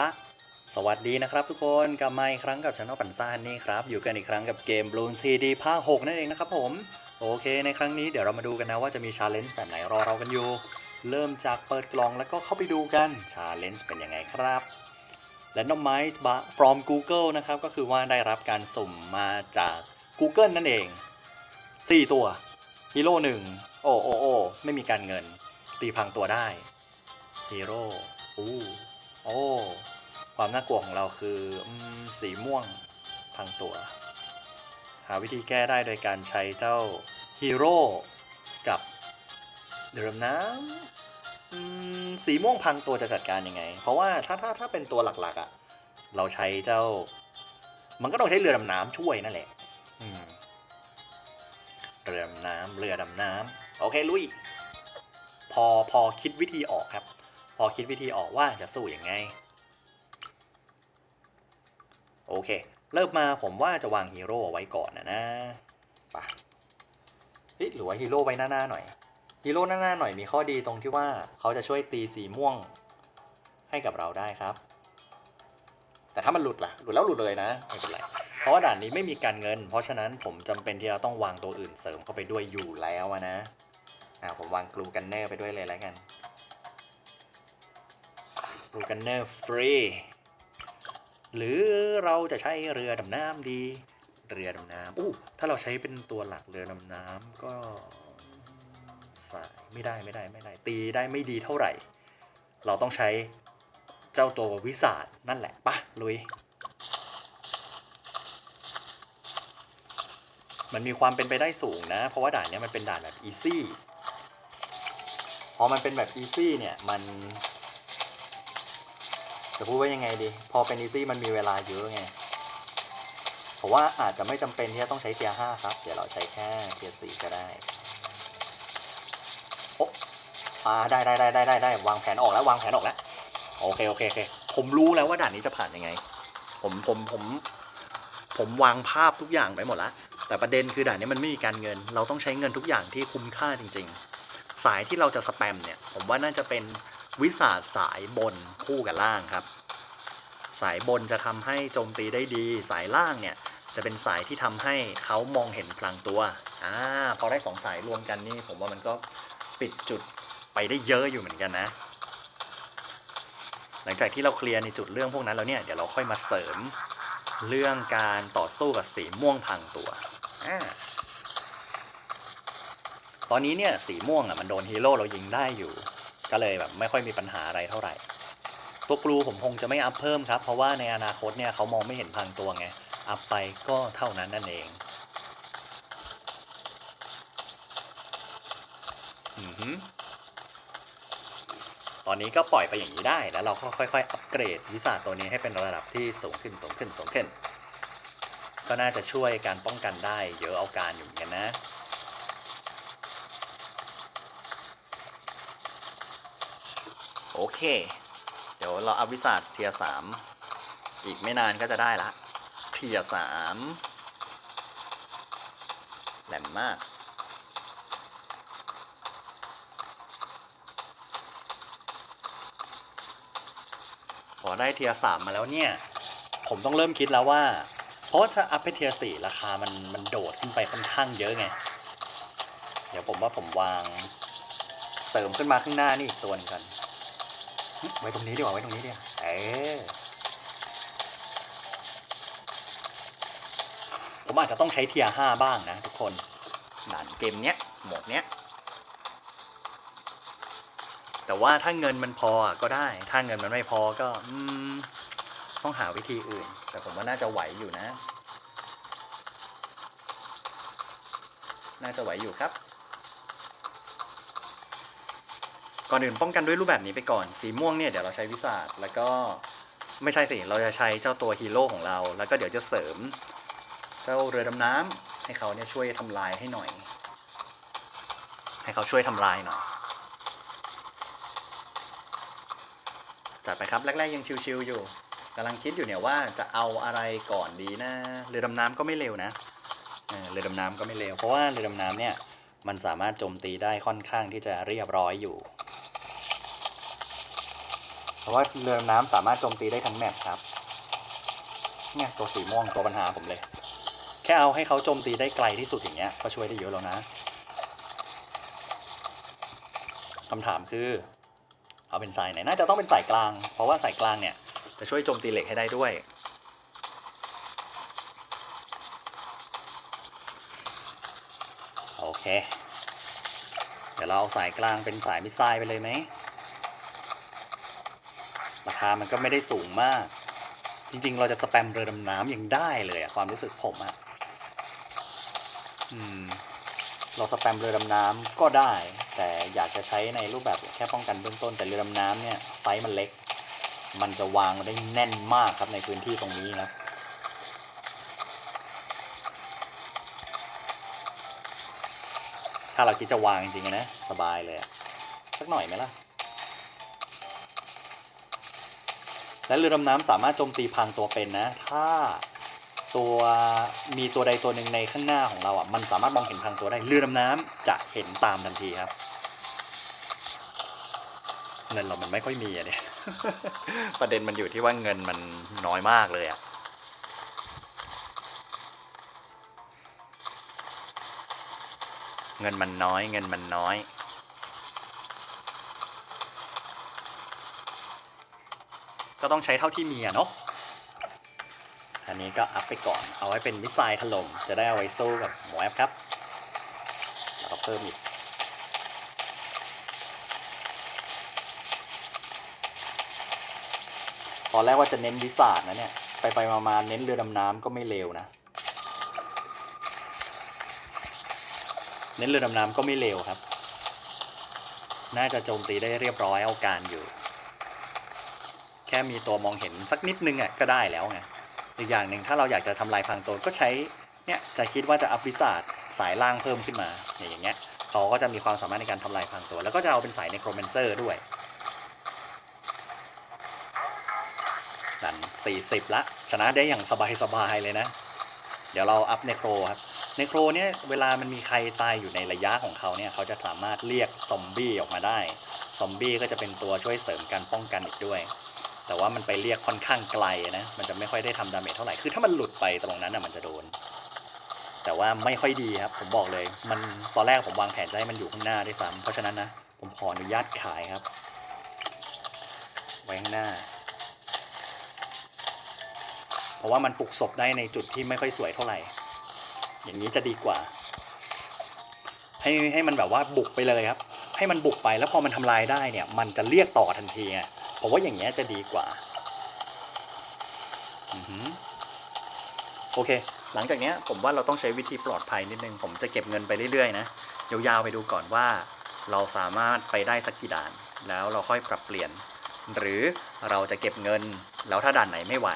ละสวัสดีนะครับทุกคนกลับมาอีกครั้งกับช anel ปันซ่านนี่ครับ อยู่กันอีกครั้งกับเกม Bloon CD ภาค 6 นั่นเองนะครับผม โอเคในครั้งนี้เดี๋ยวเรามาดูกันนะว่าจะมีชาเลนจ์แบบไหนรอเรากันอยู่ เริ่มจากเปิดกล่องแล้วก็เข้าไปดูกันชาเลนจ์เป็นยังไงครับและน้องไมซ์บะ from Google นะครับก็คือว่าได้รับการสุ่มมาจาก Google นั่นเอง 4 ตัวฮีโร่หนึ่งโอ้โอโอไม่มีการเงิน ตีพังตัวได้ฮีโร่อู้ โอ้ ความน่ากลัวของเราคืออสีม่วงพังตัว หาวิธีแก้ได้โดยการใช้เจ้าฮีโร่กับเดิมน้ำสีม่วงพังตัวจะจัดการยังไง เพราะว่าถ้าถ้าถ้าเป็นตัวหลักๆอะ่ะ เราใช้เจ้า มันก็ต้องใช้เรือดำน้ำช่วยนั่นแหละเรือดำน้ำเรือดำน้ำโอเคลุยพอพอคิดวิธีออกครับ พอคิดวิธีออกว่าจะสู้ยังไง โอเค เริ่มมาผมว่าจะวางฮีโร่ไว้ก่อนนะนะไปเอ๊ะหรือว่าฮีโร่ไว้หน้าๆหน่อยฮีโร่หน้าๆหน่อยมีข้อดีตรงที่ว่าเขาจะช่วยตีสีม่วงให้กับเราได้ครับ แต่ถ้ามันหลุดล่ะ หลุดแล้วหลุดเลยนะไม่เป็นไรเพราะว่าด่านนี้ไม่มีการเงิน เพราะฉะนั้นผมจำเป็นที่จะต้องวางตัวอื่นเสริมเข้าไปด้วยอยู่แล้วนะอ่าผมวางกลูกันเนอร์ไปด้วยเลยแล้วกัน กลูกันเนอร์ฟรีหรือเราจะใช้เรือดำน้ำดี เรือดำน้ำอู้ถ้าเราใช้เป็นตัวหลักเรือดำน้ำก็สายไม่ได้ไม่ได้ไม่ได้ตีได้ไม่ดีเท่าไหร่ เราต้องใช้เจ้าตัววิสาดนั่นแหละปะลุย มันมีความเป็นไปได้สูงนะ เพราะว่าด่านนี้มันเป็นด่านแบบอีซี่พอมันเป็นแบบอีซี่เนี่ยมัน จะพูดว่ายังไงดี พอเป็นอีซี่มันมีเวลาเยอะไงผมว่าอาจจะไม่จำเป็นที่จะต้องใช้เทียร์ห้าครับ เดี๋ยวเราใช้แค่เทียร์สี่ก็ได้โอ้อ่าได้ได้ได้ได้ได้ได้วางแผนออกแล้ววางแผนออกแล้วโอเคโอเคโอเค ผมรู้แล้วว่าด่านนี้จะผ่านยังไง ผมผมผม ผมวางภาพทุกอย่างไปหมดล้วแต่ประเด็นคือด่านนี้มันไม่มีการเงิน เราต้องใช้เงินทุกอย่างที่คุ้มค่าจริง ๆ สายที่เราจะสแปมเนี่ย ผมว่าน่าจะเป็น วิสาสสายบนคู่กับล่างครับ สายบนจะทำให้โจมตีได้ดี สายล่างเนี่ยจะเป็นสายที่ทำให้เขามองเห็นพลังตัวอ่าพอได้สองสายรวมกันนี่ผมว่ามันก็ปิดจุดไปได้เยอะอยู่เหมือนกันนะ หลังจากที่เราเคลียร์ในจุดเรื่องพวกนั้นแล้วเนี่ยเดี๋ยวเราค่อยมาเสริมเรื่องการต่อสู้กับสีม่วงพังตัวอตอนนี้เนี่ยสีม่วงอะมันโดนฮีโร่เรายิงได้อยู่ ก็เลยแบบไม่ค่อยมีปัญหาอะไรเท่าไหร่ตัวกลูผมคงจะไม่อัพเพิ่มครับ เพราะว่าในอนาคตเนี่ยเขามองไม่เห็นพังตัวไง อัพไปก็เท่านั้นนั่นเองอือหือตอนนี้ก็ปล่อยไปอย่างนี้ได้ แล้วเราก็ค่อยๆ อัปเกรดวิสาตัวนี้ให้เป็นระดับที่สูงขึ้นสูงขึ้นสูงขึ้น ก็น่าจะช่วยการป้องกันได้เยอะเอาการอยู่เหมือนกันนะ โอเค เดี๋ยวเราอัพวิสาเทียสามอีกไม่นานก็จะได้ละ เทียสามแหลมมากพอได้เทียสามมาแล้วเนี่ย ผมต้องเริ่มคิดแล้วว่า เพราะถ้าอัพไปเทียสี่ราคามันมันโดดขึ้นไปค่อนข้างเยอะไง เดี๋ยวผมว่าผมวางเสริมขึ้นมาข้างหน้านี่อีกตัวนึงกัน ไว้ตรงนี้ดีกว่าไว้ตรงนี้ดีกว่าเออผมอาจจะต้องใช้เทียห้าบ้างนะทุกคนด่านเกมเนี้ยหมดเนี้ย แต่ว่าถ้าเงินมันพอก็ได้ ถ้าเงินมันไม่พอก็อืมต้องหาวิธีอื่น แต่ผมว่าน่าจะไหวอยู่นะ น่าจะไหวอยู่ครับ ก่อนอื่นป้องกันด้วยรูปแบบนี้ไปก่อน สีม่วงเนี่ยเดี๋ยวเราใช้วิสาดแล้วก็ไม่ใช่สิเราจะใช้เจ้าตัวฮีโร่ของเรา แล้วก็เดี๋ยวจะเสริม เจ้าเรือดำน้ำให้เขาเนี่ยช่วยทำลายให้หน่อย ให้เขาช่วยทำลายหน่อยจัดไปครับแรกๆยังชิวๆอยู่กำลังคิดอยู่เนี่ยว่าจะเอาอะไรก่อนดีนะเรือดำน้ำก็ไม่เร็วนะเเรือดำน้ำก็ไม่เร็วเพราะว่าเรือดำน้ำเนี่ยมันสามารถโจมตีได้ค่อนข้างที่จะเรียบร้อยอยู่ พราะว่าเรือน้ำสามารถโจมตีได้ทั้งแมปครับ เนี่ยตัวสีม่วงตัวปัญหาผมเลย แค่เอาให้เขาโจมตีได้ไกลที่สุดอย่างเงี้ยก็ช่วยได้เยอะแล้วนะคำถามคือ เอาเป็นสายไหนน่าจะต้องเป็นสายกลาง เพราะว่าสายกลางเนี่ยจะช่วยโจมตีเหล็กให้ได้ด้วย โอเค เดี๋ยวเราเอาสายกลางเป็นสายมิสไซล์ไปเลยไหม ราคามันก็ไม่ได้สูงมาก จริงๆ เราจะสแปมเรือดำน้ำยังได้เลยอะความรู้สึกผมอะอืม เราสแปมเรือดำน้ำก็ได้ แต่อยากจะใช้ในรูปแบบแค่ป้องกันเบื้องต้นแต่เรือดำน้ำเนี่ยไซส์มันเล็ก มันจะวางได้แน่นมากครับในพื้นที่ตรงนี้นะถ้าเราคิดจะวางจริงๆนะ สบายเลยสักหน่อยไหมล่ะ และเรือดำน้ำสามารถโจมตีพรางตัวเป็นนะ ถ้าตัวมีตัวใดตัวหนึ่งในข้างหน้าของเราอะมันสามารถมองเห็นพรางตัวได้เรือดำน้ำจะเห็นตามทันทีครับเงินเรามันไม่ค่อยมีอะเนี่ย ประเด็นมันอยู่ที่ว่าเงินมันน้อยมากเลยอะ เงินมันน้อย เงินมันน้อย ก็ต้องใช้เท่าที่มีอะเนาะอันนี้ก็อัพไปก่อน เอาไว้เป็นมิสไซล์ถล่ม จะได้เอาไว้สู้กับหมอแอปครับ แล้วก็เพิ่มอีก ตอนแรกว่าจะเน้นวิสาดนะเนี่ย ไปไปมามาเน้นเรือดำน้ำก็ไม่เลวนะ เน้นเรือดำน้ำก็ไม่เลวครับ น่าจะโจมตีได้เรียบร้อยเอาการอยู่ แค่มีตัวมองเห็นสักนิดนึงอะก็ได้แล้วไงอีกอย่างหนึ่งถ้าเราอยากจะทำลายพรางตัวก็ใช้เนี่ยจะคิดว่าจะอัพวิสาดสายล่างเพิ่มขึ้นมาอย่างเงี้ยเขาก็จะมีความสามารถในการทำลายพรางตัว แล้วก็จะเอาเป็นสายในโครเมนเซอร์ด้วยดัน40 ละ ชนะได้อย่างสบายๆเลยนะ เดี๋ยวเราอัพเนโครครับเนโครเนี่ยเวลามันมีใครตายอยู่ในระยะของเขาเนี่ยเขาจะสามารถเรียกซอมบี้ออกมาได้ ซอมบี้ก็จะเป็นตัวช่วยเสริมการป้องกันอีกด้วย แต่ว่ามันไปเรียกค่อนข้างไกลนะ มันจะไม่ค่อยได้ทำดาเมจเท่าไหร่ คือถ้ามันหลุดไปตรงนั้นน่ะมันจะโดน แต่ว่าไม่ค่อยดีครับ ผมบอกเลย มันตอนแรกผมวางแผนจะให้มันอยู่ข้างหน้าด้วยซ้ำเพราะฉะนั้นนะ ผมขออนุญาตขายครับ ไว้ข้างหน้า เพราะว่ามันปลุกศพได้ในจุดที่ไม่ค่อยสวยเท่าไหร่ อย่างนี้จะดีกว่า ให้ให้มันแบบว่าบุกไปเลยครับ ให้มันบุกไปแล้วพอมันทำลายได้เนี่ย มันจะเรียกต่อทันทีไง ผมว่าอย่างเงี้ยจะดีกว่าอือหือโอเค หลังจากเนี้ยผมว่าเราต้องใช้วิธีปลอดภัยนิดนึง ผมจะเก็บเงินไปเรื่อยๆนะยาวๆไปดูก่อนว่าเราสามารถไปได้สักกี่ด่าน แล้วเราค่อยปรับเปลี่ยน หรือเราจะเก็บเงิน แล้วถ้าด่านไหนไม่ไหว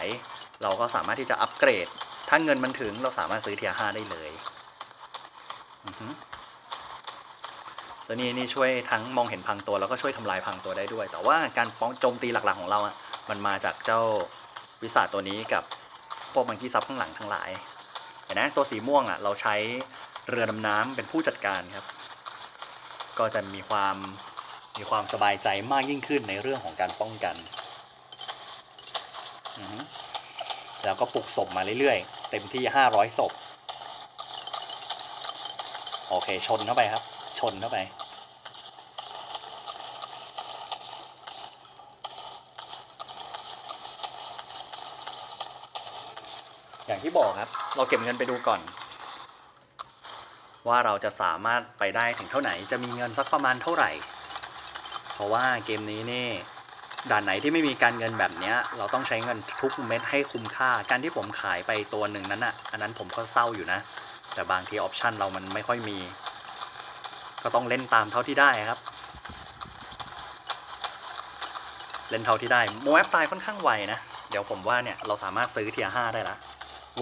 เราก็สามารถที่จะอัปเกรด ถ้าเงินมันถึงเราสามารถซื้อเทียร์ห้าได้เลย อือ ตัวนี้นี่ช่วยทั้งมองเห็นพังตัวแล้วก็ช่วยทำลายพังตัวได้ด้วย แต่ว่าการป้องโจมตีหลักๆของเราอะมันมาจากเจ้าวิสาตัวนี้กับพวกมังคีซับข้างหลังทั้งหลายเห็นไหมตัวสีม่วงอะเราใช้เรือดำน้ำเป็นผู้จัดการครับ ก็จะมีความมีความสบายใจมากยิ่งขึ้นในเรื่องของการป้องกันแล้วก็ปลุกศพมาเรื่อยๆ เต็มที่ 500ศพ โอเค ชนเข้าไปครับ ชนเข้าไป อย่างที่บอกครับ เราเก็บเงินไปดูก่อน ว่าเราจะสามารถไปได้ถึงเท่าไหร่จะมีเงินสักประมาณเท่าไหร่ เพราะว่าเกมนี้นี่ด่านไหนที่ไม่มีการเงินแบบเนี้ยเราต้องใช้เงินทุกเม็ดให้คุ้มค่า การที่ผมขายไปตัวหนึ่งนั้นอะ อันนั้นผมก็เศร้าอยู่นะ แต่บางทีออปชันเรามันไม่ค่อยมี ก็ต้องเล่นตามเท่าที่ได้ครับ เล่นเท่าที่ได้โมแอปตายค่อนข้างไวนะ เดี๋ยวผมว่าเนี่ยเราสามารถซื้อเทียร์ห้าได้ละ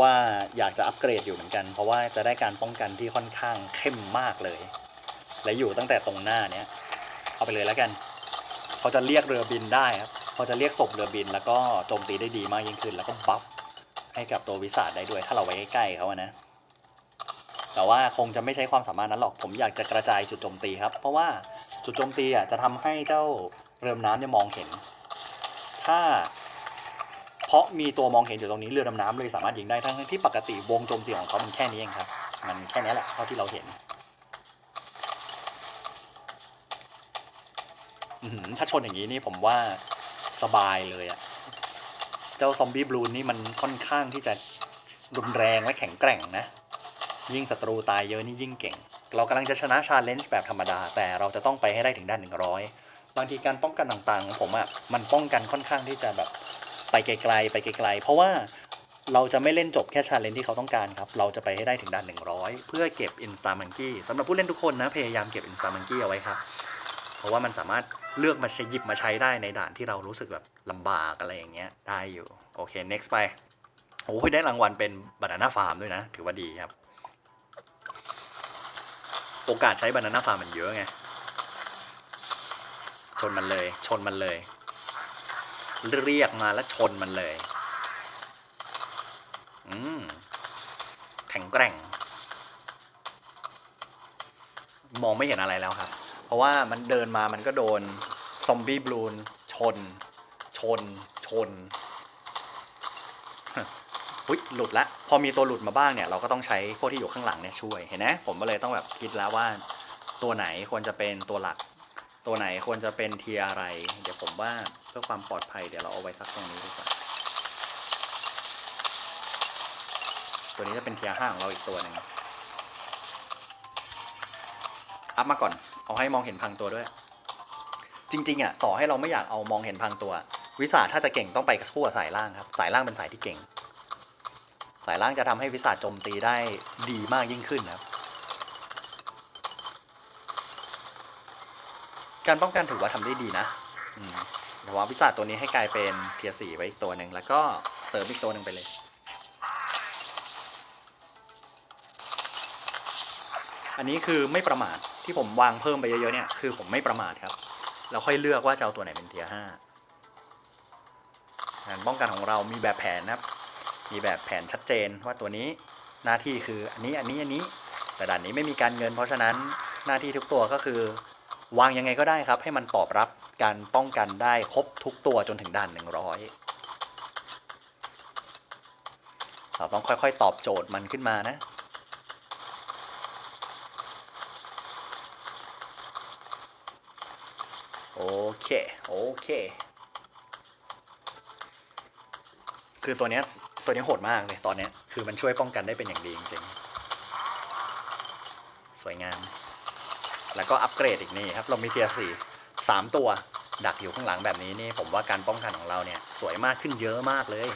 ว่าอยากจะอัปเกรดอยู่เหมือนกัน เพราะว่าจะได้การป้องกันที่ค่อนข้างเข้มมากเลย และอยู่ตั้งแต่ตรงหน้าเนี้ยเอาไปเลยแล้วกันเขาจะเรียกเรือบินได้ครับเขาจะเรียกศพเรือบิน แล้วก็โจมตีได้ดีมากยิ่งขึ้น แล้วก็บัฟให้กับตัววิสาดได้ด้วย ถ้าเราไว้ใกล้ๆเขาอะนะแต่ว่าคงจะไม่ใช้ความสามารถนั้นหรอก ผมอยากจะกระจายจุดโจมตีครับ เพราะว่าจุดโจมตีอะจะทำให้เจ้าเรือน้ำเนี่ยมองเห็น ถ้า เพราะมีตัวมองเห็นอยู่ตรงนี้เรือดำน้ำเลยสามารถยิงได้ทั้งที่ปกติวงโจมตีของเขามันแค่นี้เองครับ มันแค่นี้แหละเท่าที่เราเห็นถ้าชนอย่างนี้นี่ผมว่าสบายเลยอะเจ้าซอมบี้บลูนนี่มันค่อนข้างที่จะรุนแรงและแข็งแกร่งนะ ยิ่งศัตรูตายเยอะนี่ยิ่งเก่ง เรากำลังจะชนะชาเลนจ์แบบธรรมดา แต่เราจะต้องไปให้ได้ถึงด้าน100 บางทีการป้องกันต่างๆของผมอะมันป้องกันค่อนข้างที่จะแบบ ไปไกลๆไปไกลๆเพราะว่าเราจะไม่เล่นจบแค่ชาเลนจ์ที่เขาต้องการครับ เราจะไปให้ได้ถึงด้าน 100 เพื่อเก็บ Insta Monkey สำหรับผู้เล่นทุกคนนะ พยายามเก็บ Insta Monkey เอาไว้ครับ เพราะว่ามันสามารถเลือกมาใช้หยิบมาใช้ได้ในด่านที่เรารู้สึกแบบลำบากอะไรอย่างเงี้ยได้อยู่ โอเค next ไปโอ้ยได้รางวัลเป็นบานาน่าฟาร์มด้วยนะ ถือว่าดีครับ โอกาสใช้บานาน่าฟาร์มมันเยอะไงชนมันเลยชนมันเลย เรียกมาแล้วชนมันเลย อืมแข็งแกร่ง มองไม่เห็นอะไรแล้วครับ เพราะว่ามันเดินมามันก็โดน ซอมบี้บลูน ชน ชน ชนอุ๊ยหลุดละ พอมีตัวหลุดมาบ้างเนี่ย เราก็ต้องใช้พวกที่อยู่ข้างหลังเนี่ยช่วย เห็นไหมผมก็เลยต้องแบบคิดแล้วว่า ตัวไหนควรจะเป็นตัวหลัก ตัวไหนควรจะเป็นเทียอะไร เดี๋ยวผมว่าเพื่อความปลอดภัยเดี๋ยวเราเอาไว้สักตรงนี้ดีกว่า ตัวนี้จะเป็นเทียห้าของเราอีกตัวหนึ่งอัพมาก่อน เอาให้มองเห็นพังตัวด้วย จริง ๆอะต่อให้เราไม่อยากเอามองเห็นพังตัว วิสาถ้าจะเก่งต้องไปกับคู่กับสายล่างครับ สายล่างเป็นสายที่เก่ง สายล่างจะทำให้วิสาโจมตีได้ดีมากยิ่งขึ้นนะครับ การป้องกันถือว่าทำได้ดีนะอืมแต่ว่าวิสาตัวนี้ให้กลายเป็นเทียสี่ไว้อีกตัวหนึ่งแล้วก็เสริมอีกตัวหนึ่งไปเลย อันนี้คือไม่ประมาทที่ผมวางเพิ่มไปเยอะๆเนี่ยคือผมไม่ประมาทครับ เราค่อยเลือกว่าจะเอาตัวไหนเป็นเทียห้างานป้องกันของเรามีแบบแผนนะครับ มีแบบแผนชัดเจนว่าตัวนี้หน้าที่คืออันนี้อันนี้อันนี้แต่ด่านนี้ไม่มีการเงิน เพราะฉะนั้นหน้าที่ทุกตัวก็คือ วางยังไงก็ได้ครับ ให้มันตอบรับการป้องกันได้ครบทุกตัวจนถึงด่าน 100 เราต้องค่อยๆ ตอบโจทย์มันขึ้นมานะโอเคโอเคคือตัวเนี้ยตัวนี้โหดมากเลยตอนเนี้ยคือมันช่วยป้องกันได้เป็นอย่างดีจริงๆ สวยงาม แล้วก็อัปเกรดอีกนี่ครับ เรามีเทียร์สี่สามตัวดักอยู่ข้างหลังแบบนี้นี่ผมว่าการป้องกันของเราเนี่ยสวยมากขึ้นเยอะมากเลย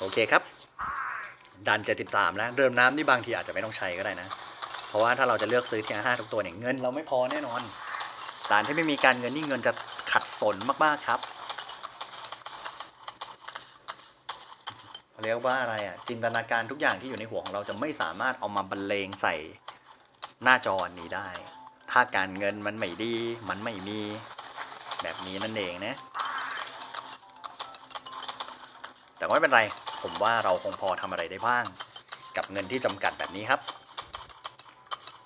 โอเคครับ ดันเจ็ดสิบสามแล้ว เริ่มน้ำนี่บางทีอาจจะไม่ต้องใช้ก็ได้นะ เพราะว่าถ้าเราจะเลือกซื้อเทียร์ห้าทุกตัวเนี่ยเงินเราไม่พอแน่นอนด่านที่ไม่มีการเงินนี่เงินจะขัดสนมากๆครับ เรียกว่าอะไรอะจินตนาการทุกอย่างที่อยู่ในหัวของเราจะไม่สามารถเอามาบรรเลงใส่หน้าจอนี้ได้ ถ้าการเงินมันไม่ดี มันไม่มีแบบนี้นั่นเองนะ แต่ไม่เป็นไร ผมว่าเราคงพอทำอะไรได้บ้าง กับเงินที่จำกัดแบบนี้ครับ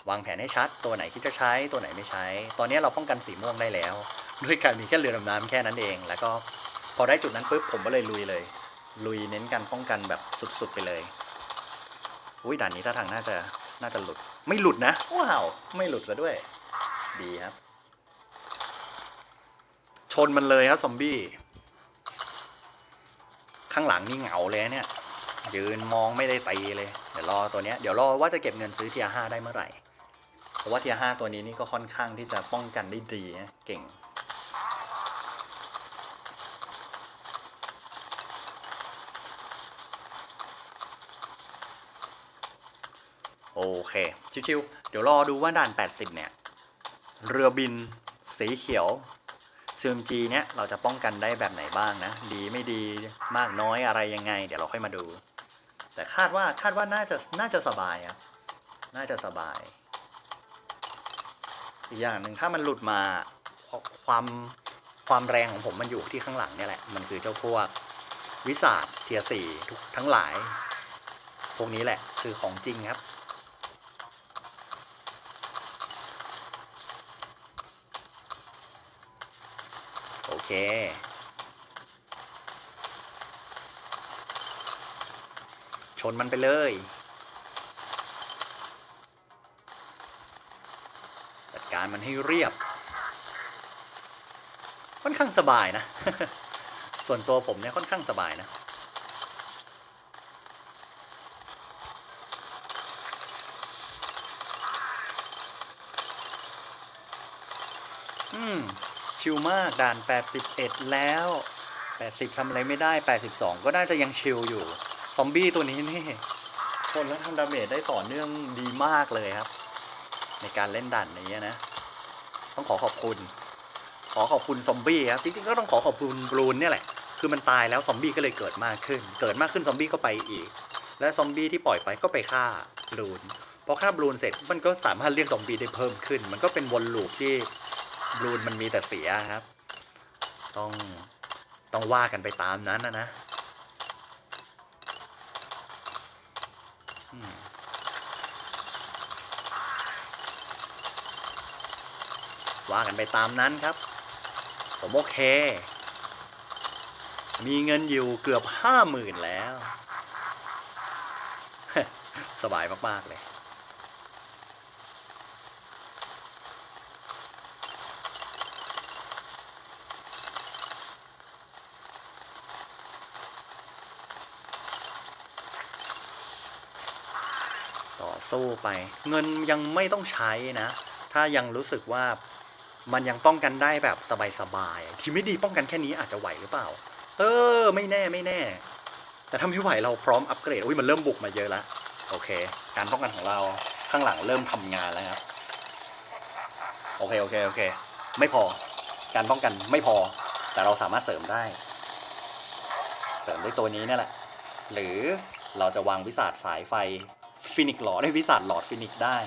วางแผนให้ชัด ตัวไหนคิดจะใช้ ตัวไหนไม่ใช้ ตอนนี้เราป้องกันสีม่วงได้แล้ว ด้วยการมีแค่เรือดำน้ำแค่นั้นเอง แล้วก็พอได้จุดนั้นปุ๊บผมก็เลยลุยเลย ลุยเน้นการป้องกันแบบสุดๆไปเลย อุ้ยด่านนี้ท่าทางน่าจะน่าจะหลุด ไม่หลุดนะ ว้าว ไม่หลุดซะด้วย ดีครับ ชนมันเลยครับซอมบี้ ข้างหลังนี่เหงาเลยเนี่ย ยืนมองไม่ได้ตีเลย เดี๋ยวรอตัวเนี้ย เดี๋ยวรอว่าจะเก็บเงินซื้อเทียห้าได้เมื่อไหร่ เพราะว่าเทียห้าตัวนี้นี่ก็ค่อนข้างที่จะป้องกันได้ดีนะเก่ง โอเค ชิวๆ เดี๋ยวรอดูว่าด่าน 80 เนี่ย เรือบินสีเขียว CMG เนี้ยเราจะป้องกันได้แบบไหนบ้างนะ ดีไม่ดีมากน้อยอะไรยังไง เดี๋ยวเราค่อยมาดู แต่คาดว่าคาดว่าน่าจะน่าจะสบายครับน่าจะสบาย อีกอย่างหนึ่งถ้ามันหลุดมาความความแรงของผมมันอยู่ที่ข้างหลังเนี่ยแหละ มันคือเจ้าพวกวิสาดเทียสี่ทั้งหลาย พวกนี้แหละคือของจริงครับ เค ชนมันไปเลย จัดการมันให้เรียบ ค่อนข้างสบายนะ ส่วนตัวผมเนี่ยค่อนข้างสบายนะอืม ชิลมากด่าน 81 แล้ว 80ทำอะไรไม่ได้ 82 ก็น่าจะยังชิลอยู่ ซอมบี้ตัวนี้นี่ชนแล้วทำดาเมจได้ต่อเนื่องดีมากเลยครับ ในการเล่นด่านนี้นะ ต้องขอขอบคุณ ขอขอบคุณซอมบี้ครับ จริงๆ ก็ต้องขอขอบคุณบรูนเนี่ยแหละ คือมันตายแล้วซอมบี้ก็เลยเกิดมากขึ้น เกิดมากขึ้นซอมบี้ก็ไปอีก และซอมบี้ที่ปล่อยไปก็ไปฆ่าบรูนพอฆ่าบรูนเสร็จมันก็สามารถเรียกซอมบี้ได้เพิ่มขึ้น มันก็เป็นวนลูปที่ บรูนมันมีแต่เสียครับ ต้องต้องว่ากันไปตามนั้นนะนะว่ากันไปตามนั้นครับ ผมโอเค มีเงินอยู่เกือบห้าหมื่นแล้ว สบายมาก ๆ เลย สู้ไป เงินยังไม่ต้องใช้นะ ถ้ายังรู้สึกว่ามันยังป้องกันได้แบบสบายๆ ทีไม่ดีป้องกันแค่นี้อาจจะไหวหรือเปล่า เออ ไม่แน่ไม่แน่ แต่ถ้าไม่ไหวเราพร้อมอัปเกรด อุ้ยมันเริ่มบุกมาเยอะแล้ว โอเค การป้องกันของเราข้างหลังเริ่มทำงานแล้วครับ โอเคโอเคโอเค ไม่พอ การป้องกันไม่พอ แต่เราสามารถเสริมได้ เสริมด้วยตัวนี้นี่แหละ หรือเราจะวางวิสาดสายไฟ ฟินิกหลอดได้วิสาดหลอดฟินิกได้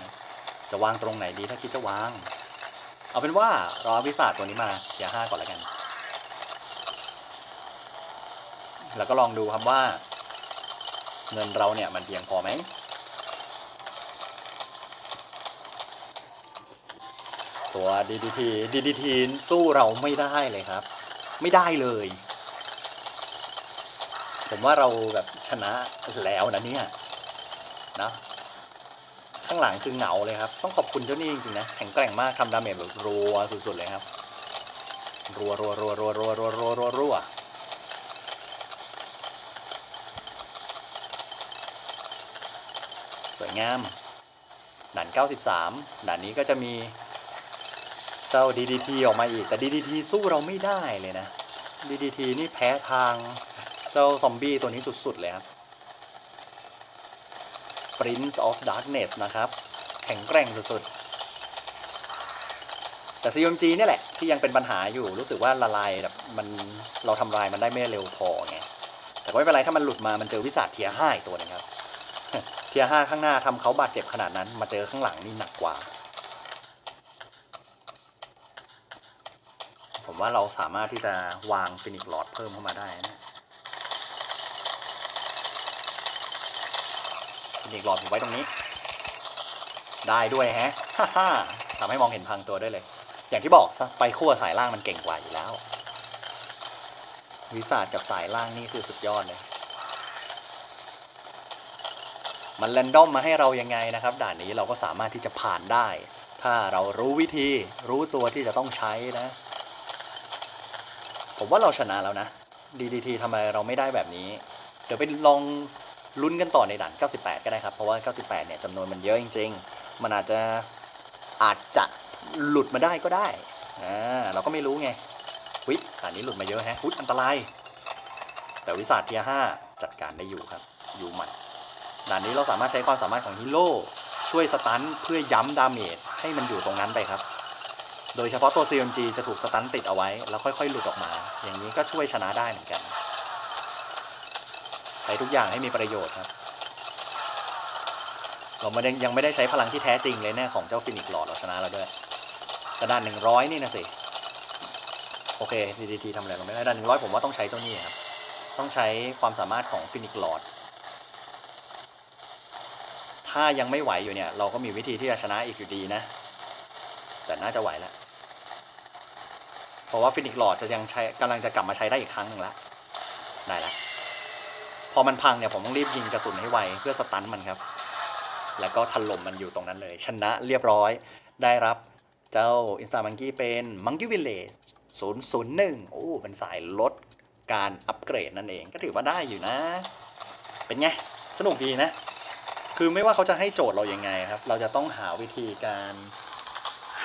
จะวางตรงไหนดีถ้าคิดจะวาง เอาเป็นว่าเราเอาวิสาดตัวนี้มาเทียห้าก่อนแล้วกัน แล้วก็ลองดูครับว่า เงินเราเนี่ยมันเพียงพอไหมตัว DDT DDT สู้เราไม่ได้เลยครับ ไม่ได้เลย ผมว่าเราแบบชนะแล้วนะเนี่ย นะข้างหลังคือเหงาเลยครับ ต้องขอบคุณเจ้านี่จริงๆนะแข็งแกร่งมากทำดาเมจแบบรัวสุดๆเลยครับ รัวรัวรัวรัวรัวรัวรัวรัวรัวสวยงามด่าน 93 ด่านนี้ก็จะมีเจ้า DDT ออกมาอีก แต่ DDT สู้เราไม่ได้เลยนะ DDT นี่แพ้ทางเจ้าซอมบี้ตัวนี้สุดๆเลยครับ Prince of Darkness นะครับ แข็งแกร่งสุดๆ แต่ CMG เนี่ยแหละ ที่ยังเป็นปัญหาอยู่รู้สึกว่าละลายแบบมันเราทำลายมันได้ไม่เร็วพอไงแต่ก็ไม่เป็นไรถ้ามันหลุดมามันเจอวิสาทเทียห้าอีกตัวนึงครับ เทียห้าข้างหน้าทำเขาบาดเจ็บขนาดนั้น มาเจอข้างหลังนี่หนักกว่า ผมว่าเราสามารถที่จะวางฟินิกหลอดเพิ่มเข้ามาได้นะ ฟินิกหลอดผมไว้ตรงนี้ ได้ด้วยแฮะฮ่าทำให้มองเห็นพังตัวได้เลย อย่างที่บอกไปขั้วสายล่างมันเก่งกว่าอยู่แล้ว วิสาดกับสายล่างนี่คือสุดยอดเลย มันแรนดอมมาให้เรายังไงนะครับ ด่านนี้เราก็สามารถที่จะผ่านได้ ถ้าเรารู้วิธีรู้ตัวที่จะต้องใช้นะ ผมว่าเราชนะแล้วนะ DDT ทำไมเราไม่ได้แบบนี้ เดี๋ยวไปลอง ลุ้นกันต่อในด่าน 98 ก็ได้ครับ เพราะว่า 98 เนี่ยจำนวนมันเยอะจริง ๆ มันอาจจะอาจจะหลุดมาได้ก็ได้อ่าเราก็ไม่รู้ไงวิด่านนี้หลุดมาเยอะแฮะอุ๊ยอันตราย แต่วิสาทเทียห้าจัดการได้อยู่ครับ อยู่หมัดด่านนี้เราสามารถใช้ความสามารถของฮีโร่ช่วยสตันเพื่อย้ำดาเมจให้มันอยู่ตรงนั้นไปครับ โดยเฉพาะตัว CMG จะถูกสตันติดเอาไว้ แล้วค่อยๆ หลุดออกมา อย่างนี้ก็ช่วยชนะได้เหมือนกัน ใช้ทุกอย่างให้มีประโยชน์ครับ เราไม่ได้ยังไม่ได้ใช้พลังที่แท้จริงเลยแน่ของเจ้าฟินิกหลอดเราชนะแล้วด้วยแต่ด่านหนึ่งร้อยนี่นะสิ โอเค DDT ทำอะไรเราไม่ได้ดานหนึ่งร้อยผมว่าต้องใช้เจ้านี่ครับ ต้องใช้ความสามารถของฟินิกหลอดถ้ายังไม่ไหวอยู่เนี่ย เราก็มีวิธีที่จะชนะอีกอยู่ดีนะ แต่น่าจะไหวแล้วเพราะว่าฟินิกหลอดจะยังใช้กำลังจะกลับมาใช้ได้อีกครั้งหนึ่งละได้และ พอมันพังเนี่ยผมต้องรีบยิงกระสุนให้ไวเพื่อสตันมันครับ แล้วก็ถล่มมันอยู่ตรงนั้นเลย ชนะเรียบร้อย ได้รับเจ้าอินสตามังกี้เป็นมังกี้วิลเลจ001 โอ้ เป็นสายลดการอัปเกรดนั่นเองก็ถือว่าได้อยู่นะ เป็นไง สนุกดีนะ คือไม่ว่าเขาจะให้โจทย์เรายังไงครับ เราจะต้องหาวิธีการ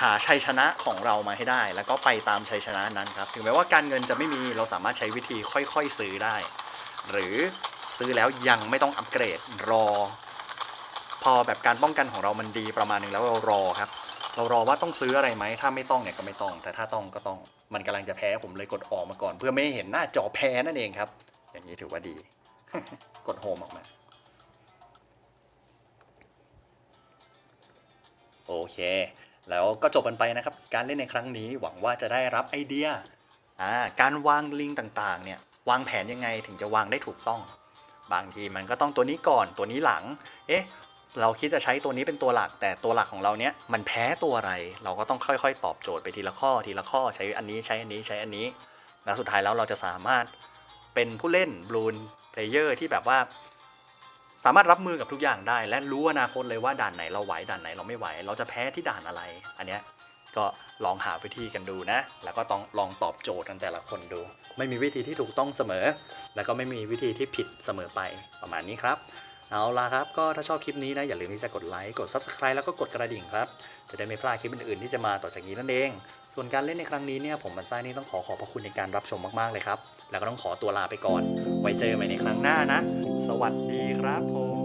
หาชัยชนะของเรามาให้ได้ แล้วก็ไปตามชัยชนะนั้นครับ ถึงแม้ว่าการเงินจะไม่มีเราสามารถใช้วิธีค่อยๆซื้อได้ หรือ ซื้อแล้วยังไม่ต้องอัปเกรดรอ พอแบบการป้องกันของเรามันดีประมาณนึงแล้วเรารอครับ เรารอว่าต้องซื้ออะไรไหมถ้าไม่ต้องเนี่ยก็ไม่ต้อง แต่ถ้าต้องก็ต้องมันกำลังจะแพ้ผมเลยกดออกมาก่อน เพื่อไม่ให้เห็นหน้าจอแพ้นั่นเองครับ อย่างนี้ถือว่าดี กดโฮมออกมาโอเค แล้วก็จบกันไปนะครับ การเล่นในครั้งนี้หวังว่าจะได้รับไอเดีย การวางลิงก์ต่างๆ เนี่ย วางแผนยังไงถึงจะวางได้ถูกต้อง บางทีมันก็ต้องตัวนี้ก่อนตัวนี้หลัง เอ๊ะ เราคิดจะใช้ตัวนี้เป็นตัวหลัก แต่ตัวหลักของเราเนี้ยมันแพ้ตัวอะไร เราก็ต้องค่อยๆ ตอบโจทย์ไปทีละข้อทีละข้อใช้อันนี้ใช้อันนี้ใช้อันนี้ แล้วสุดท้ายแล้วเราจะสามารถเป็นผู้เล่นบลูนเพลเยอร์ที่แบบว่าสามารถรับมือกับทุกอย่างได้ และรู้อนาคตเลยว่าด่านไหนเราไหวด่านไหนเราไม่ไหว เราจะแพ้ที่ด่านอะไร อันเนี้ย ก็ลองหาวิธีกันดูนะ แล้วก็ต้องลองตอบโจทย์กันแต่ละคนดู ไม่มีวิธีที่ถูกต้องเสมอ แล้วก็ไม่มีวิธีที่ผิดเสมอไปประมาณนี้ครับ เอาล่ะครับก็ถ้าชอบคลิปนี้นะอย่าลืมที่จะกดไลค์กด Subscribe แล้วก็กดกระดิ่งครับ จะได้ไม่พลาดคลิปอื่นๆที่จะมาต่อจากนี้นั่นเอง ส่วนการเล่นในครั้งนี้เนี่ยผมมันซ่านี่ต้องขอขอบพระคุณในการรับชมมากๆเลยครับ แล้วก็ต้องขอตัวลาไปก่อน ไว้เจอกันใหม่ในครั้งหน้านะ สวัสดีครับผม